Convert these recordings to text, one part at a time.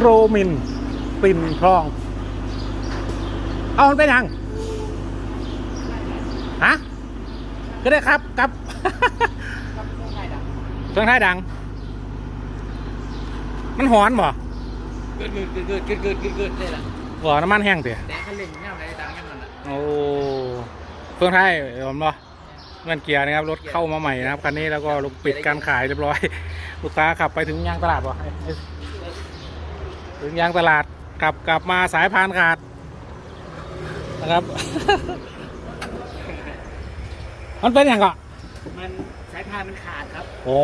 โรมินปิ่นทอง เอามันไปยังฮะก็ได้ครับกับเครื่องท้ายดัง มันหอนบ่เกิดเกิดเกิดเกิดเกิดเกิดเกิดเลยล่ะบ่น้ำมันแห้งเตี๋ยแต่คันเร่งเนี่ยไหนดังยังมันอะโอ้เครื่องท้ายผมบ่เงินเกียร์นะครับรถเข้ามาใหม่นะครับคันนี้แล้วก็ลูกปิดการขายเรียบร้อย ลูกค้าขับไปถึงยางตลาดบ่ ถึงยางตลาดกลับกลับมาสายพานขาดนะครับ มันเป็นอย่างก็มันสายพานมันขาดครับ โอ้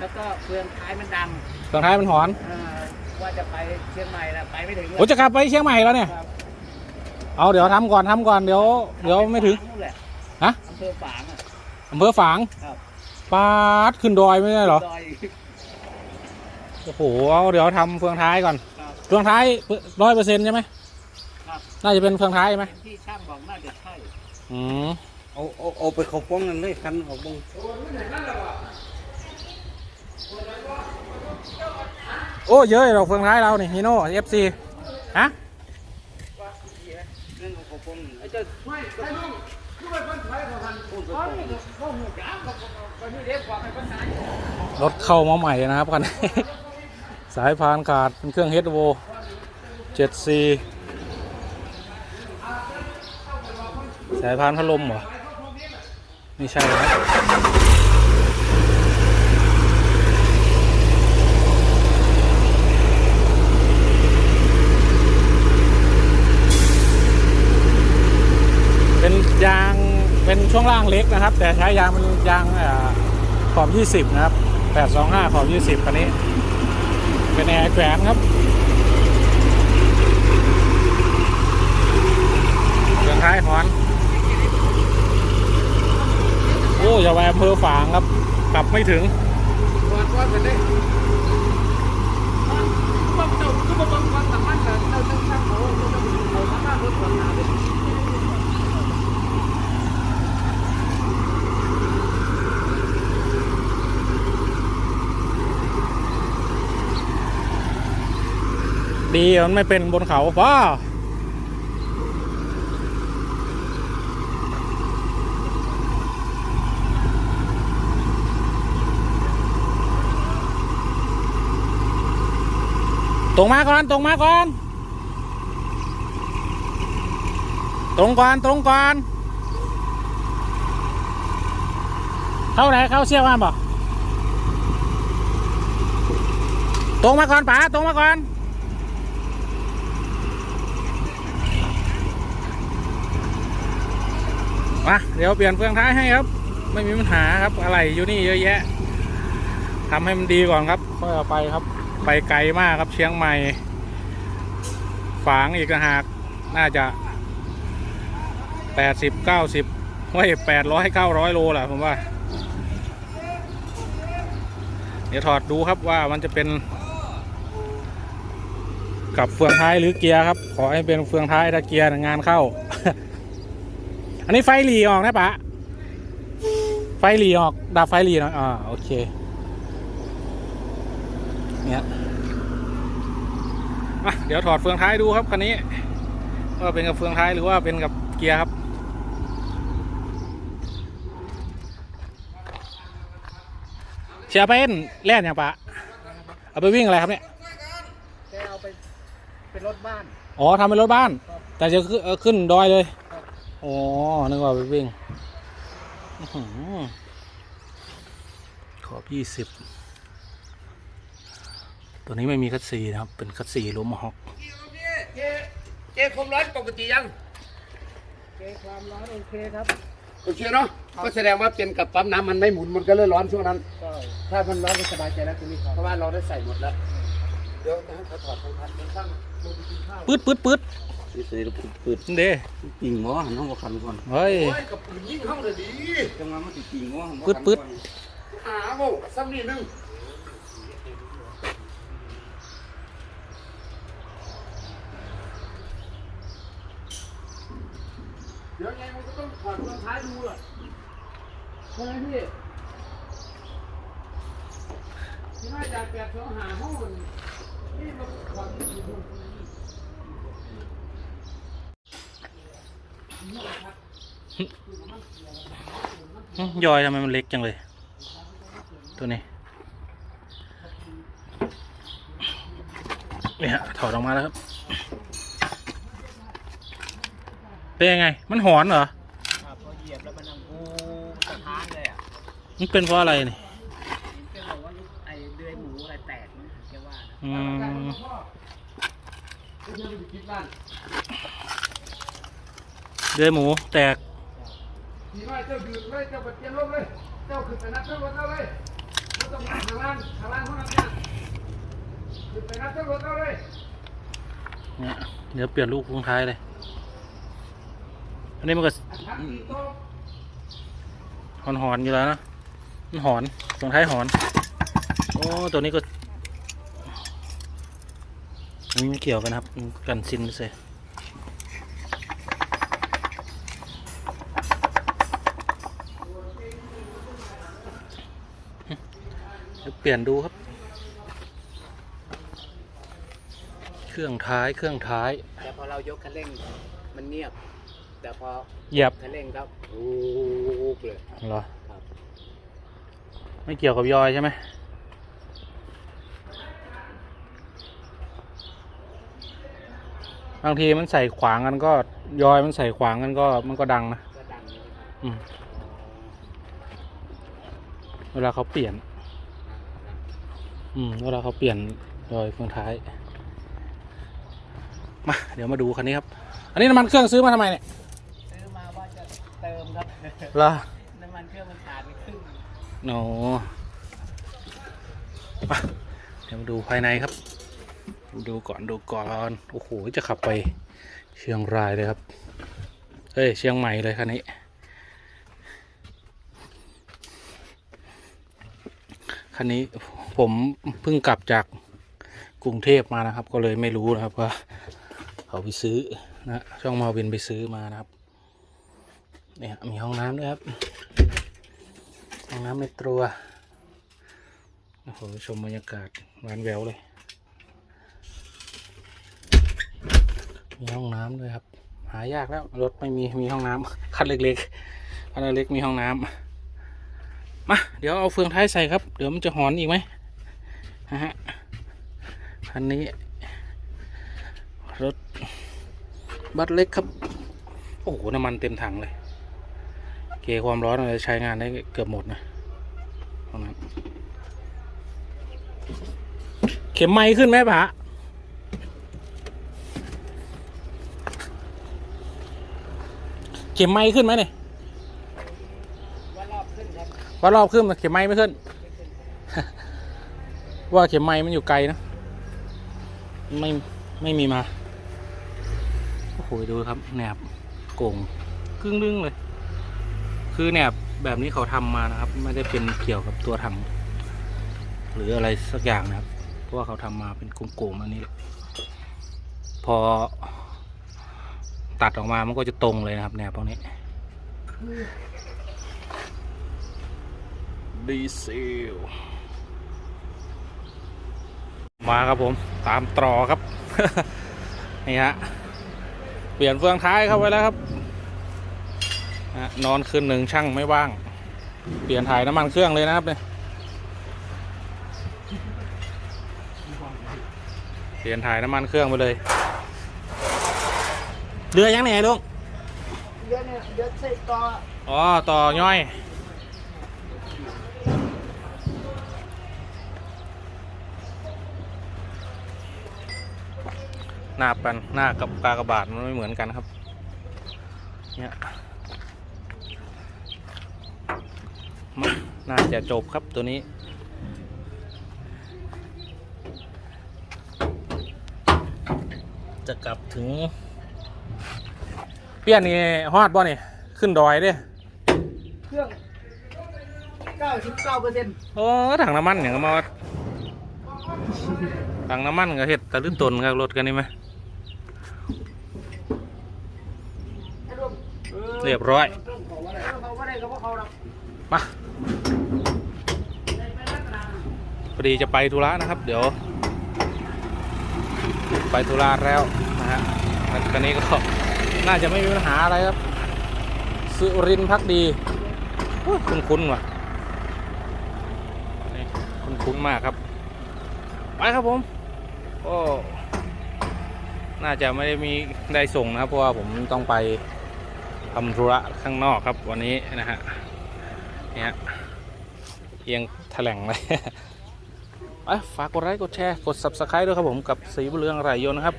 แล้วก็เฟืองท้ายมันดังเครื่องท้ายมันหอนเอ่อว่าจะไปเชียงใหม่นะไปไม่ถึงโอ้จะกลับไปเชียงใหม่แล้วเนี่ย ครับเอาเดี๋ยวทำก่อนทำก่อนเดี๋ยวเดี๋ยวไม่ถึงฝานู่นแหละฮะ อำเภอฝางอะอำเภอฝางครับ ปาดขึ้นดอยไม่ใช่เหรอ ดอย โอ้โหเอาเดี๋ยวทำเฟืองท้ายก่อน ครับเฟืองท้ายร้อยเปอร์เซ็นต์ใช่ไหมครับ น่าจะเป็นเฟืองท้ายไหมที่ช่างบอกน่าจะใช่อืมเอาเอาเอาไปเขาป้องนั่นเลยคันเขาป้องโอ้เยอะเราเฟืองท้ายเรานี่ฮีโน่เอฟซีฮะนั่นเอาเขาป้องนั่นไอ้เจ้าไม่ใช่ลุงคือไปคนไทยเขาทันพูดเขาเขาหูจ้าเขาเขานี่เด็กกว่าไปคนไทยรถเข้ามาใหม่นะครับคันนี้ สายพานขาดเป็นเครื่องเฮดโวเจ็ดซีสายพานพัดลมเหรอ ไม่ใช่นะเป็นยางเป็นช่วงล่างเล็กนะครับ แต่ใช้ยางเป็นยางอ่าขอบ 20 นะครับ 825 ขอบ 20คันนี้ เป็นแอร์แขวนครับเรื่องท้ายหอน โอ้ยาไปอำเภอฝางครับ กลับไม่ถึงกันได้ก็เจ้าก็บางวันสามารถจะเจ้าเจ้าช่างเขาสามารถรถผ่อนนาเล ดีมันไม่เป็นบนเขาป้าตรงมาก่อนตรงมาก่อน ตรงก่อนตรงก่อน เข้าไหนเข้าเชี่ยวมาบ่ตรงมาก่อนป๋าตรงมาก่อน มาเดี๋ยวเปลี่ยนเฟืองท้ายให้ครับ ไม่มีปัญหาครับอะไรอยู่นี่เยอะแยะทำให้มันดีก่อนครับค่อยเอาไปครับ ไปไกลมากครับเชียงใหม่ ฝางอีกหากน่าจะแปดสิบเก้าสิบเฮ้ยแปดร้อยเก้าร้อยโลแหละผมว่า เดี๋ยวถอดดูครับว่ามันจะเป็น กับเฟืองท้ายหรือเกียร์ครับ ขอให้เป็นเฟืองท้ายถ้าเกียร์งานเข้า อันนี้ไฟหลีออกนะปะไฟหลีออกดับไฟหลีหน่อยอ่าโอเคเนี่ยมาเดี๋ยวถอดเฟืองท้ายดูครับคันนี้ว่าเป็นกับเฟืองท้ายหรือว่าเป็นกับเกียร์ครับเชียร์เป็นแล่นอย่างปะเอาไปวิ่งอะไรครับเนี่ยแกเอาไปเป็นรถบ้าน อ๋อทำเป็นรถบ้าน แต่จะขึ้นเอ่อขึ้นดอยเลยครับ อ๋อ นึกว่าไปวิ่งอขอบยี่สิบ ตัวนี้ไม่มีคัดซีนะครับ เป็นคัดซีล้มฮอก เจ๊ความร้อนปกติยัง เจ๊ความร้อนโอเคครับ โอเคเนาะ ก็แสดงว่าเป็นกับปั๊มน้ำมันไม่หมุน มันก็เลยร้อนช่วงนั้น ถ้ามันร้อนก็สบายใจแล้วตรงนี้เพราะว่าเราได้ใส่หมดแล้ว เดี๋ยวนะเขาถอดของพันเป็นตั้งปกินข้าวปืดปืดปืด นี่เสร็จแล้วปืดนี่เด้ปิ่งหมอหันห้องมาคันก่อนเฮ้ย โอ้ยกับปืนยิงเข้าเลยดีจังหวะมันติดปิ่งหมอหันมาปึ๊ดปึ๊ดหาโว้ซ้ำนี่หนึงเดี๋ยวไงมันก็ต้องถอดรองท้ายดูอะใช่ไหมพี่ที่น่าจะแปดสองหาห้องมันหึ ยอยทำไมมันเล็กจังเลย ตัวนี้เนี่ยถอดออกมาแล้วครับ เป็นยังไง มันหอนเหรอครับพอเหยียบแล้วมันดังกูสะท้านเลยอะ มันเป็นเพราะอะไรนี่เป็นบอกว่าลูกไอ้เดือยหมูอะไรแตกมั้งแกว่านะอืม คุณจะไปคิดนั่น เดือยหมูแตกทีน้อยเจ้าดื่มเลยเจ้าไปเปลี่ยนลมเลย เจ้าขึ้นไปนับเจ้ารถเอาเลยไม่ต้องมาข้างล่างข้างล่างเขานับเนี่ยขึ้นไปนับเจ้ารถเอาเลยเนี่ยเดี๋ยวเปลี่ยนลูกลงท้ายเลย อันนี้มันก็ทันทีโตหอนหอนๆอยู่แล้วนะมันหอนตรงท้ายหอน โอ้ตัวนี้ก็อันนี้ไม่เกี่ยวกันนะครับ กันซินเสย เดี๋ยวเปลี่ยนดูครับ เครื่องท้ายเครื่องท้าย แต่พอเรายกคันเร่งมันเงียบ แต่พอเหยียบคันเร่งครับโอ้เลยเหรอครับไม่เกี่ยวกับยอยใช่ไหมบางทีมันใส่ขวางกันก็ยอยมันใส่ขวางกันก็มันก็ดังนะก็ดังเลยอืม เวลาเขาเปลี่ยน อืมเวลาเขาเปลี่ยนยอยเฟืองท้าย มา เดี๋ยวมาดูคันนี้ครับ อันนี้น้ำมันเครื่องซื้อมาทำไมเนี่ย ซื้อมาว่าจะเติมครับเหรอน้ำมันเครื่องมันขาดไปครึ่งโนมาเดี๋ยวมาดูภายในครับ ดูก่อนดูก่อน โอ้โห จะขับไปเชียงรายเลยครับ เฮ้ย เชียงใหม่เลยคันนี้คันนี้ ผมเพิ่งกลับจากกรุงเทพมานะครับ ก็เลยไม่รู้นะครับว่าเขาไปซื้อนะช่องมาวินไปซื้อมานะครับ เนี่ยมีห้องน้ำด้วยครับห้องน้ำในตัวโอ้โหชมบรรยากาศหวานแววเลย มีห้องน้ำด้วยครับ หายากแล้วรถไม่มีมีห้องน้ำคันเล็กๆคันเล็กมีห้องน้ำมาเดี๋ยวเอาเฟืองท้ายใส่ครับ เดี๋ยวมันจะหอนอีกไหม นะฮะคันนี้ รถ บัสเล็กครับ โอ้โห น้ำมันเต็มถังเลย เกยร์ความร้อนอะไรใช้งานได้เกือบหมดนะตรงนั้นเข็มไม้ขึ้นไหมปะเข็มไม้ขึ้นไหมเนี่ยว่ารอบขึ้นครับว่ารอบขึ้นแต่เข็มไม้ไม่ขึ้น ว่าเข็มไม้มันอยู่ไกลนะ ไม่ไม่มีมา โอ้โหดูครับแหนบโก่งครึ่งดึงเลย คือแหนบแบบนี้เขาทำมานะครับ ไม่ได้เป็นเกี่ยวกับตัวถังหรืออะไรสักอย่างนะครับ เพราะว่าเขาทำมาเป็นโก่งๆอันนี้แหละพอ ตัดออกมามันก็จะตรงเลยนะครับแหนบพวกนี้ดีเซล มาครับผมตามตรอครับ นี่ฮะเปลี่ยนเฟืองท้ายเข้าไปแล้วครับนะนอนคืนหนึ่งช่างไม่ว่าง เปลี่ยนถ่ายน้ำมันเครื่องเลยนะครับเนี่ยเปลี่ยนถ่ายน้ำมันเครื่องไปเลยเรือยังไงลุงเดี๋ยวเนี่ยเดี๋ยวใส่ต่ออ๋อต่อย่อย หน้าปันหน้ากับกากบาทมันไม่เหมือนกันครับ เนี่ยมาน่าจะจบครับตัวนี้จะกลับถึง เปี้ยนนี่ฮอดบ่นี่ขึ้นดอยเด้เครื่อง99เปอร์เซ็นต์โอ้ถังน้ำมันอย่างก็มาถังน้ำมันก็เฮ็ดตะลึงตนกับรถกันนี่ไหม เรียบร้อย มาพอดีจะไปธุระนะครับ เดี๋ยว ไปธุระแล้วนะฮะวคันนี้ก็น่าจะไม่มีปัญหาอะไรครับ สุรินพักดีอุ๊ยคุ้นๆว่ะนี่คุ้นๆมากครับ ไปครับผมก็น่าจะไม่ได้มีได้ส่งนะครับเพราะว่าผมต้องไป ทำธุระข้างนอกครับวันนี้นะฮะเนี่ยเอียงแถลงเลยไปฝากกดไลค์กดแชร์กด subscribe ด้วยครับผมกับสีบุเรืองไหรยนต์นะครับ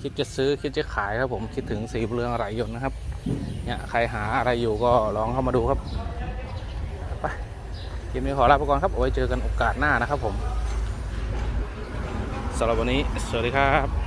คิดจะซื้อคิดจะขายครับผมคิดถึงสีบุเรืองไหรยนต์นะครับเนี่ยใครหาอะไรอยู่ก็ลองเข้ามาดูครับไปคลิปนี้ขอลาไปก่อนครับไว้เจอกันโอกาสหน้านะครับผมสำหรับวันนี้สวัสดีครับ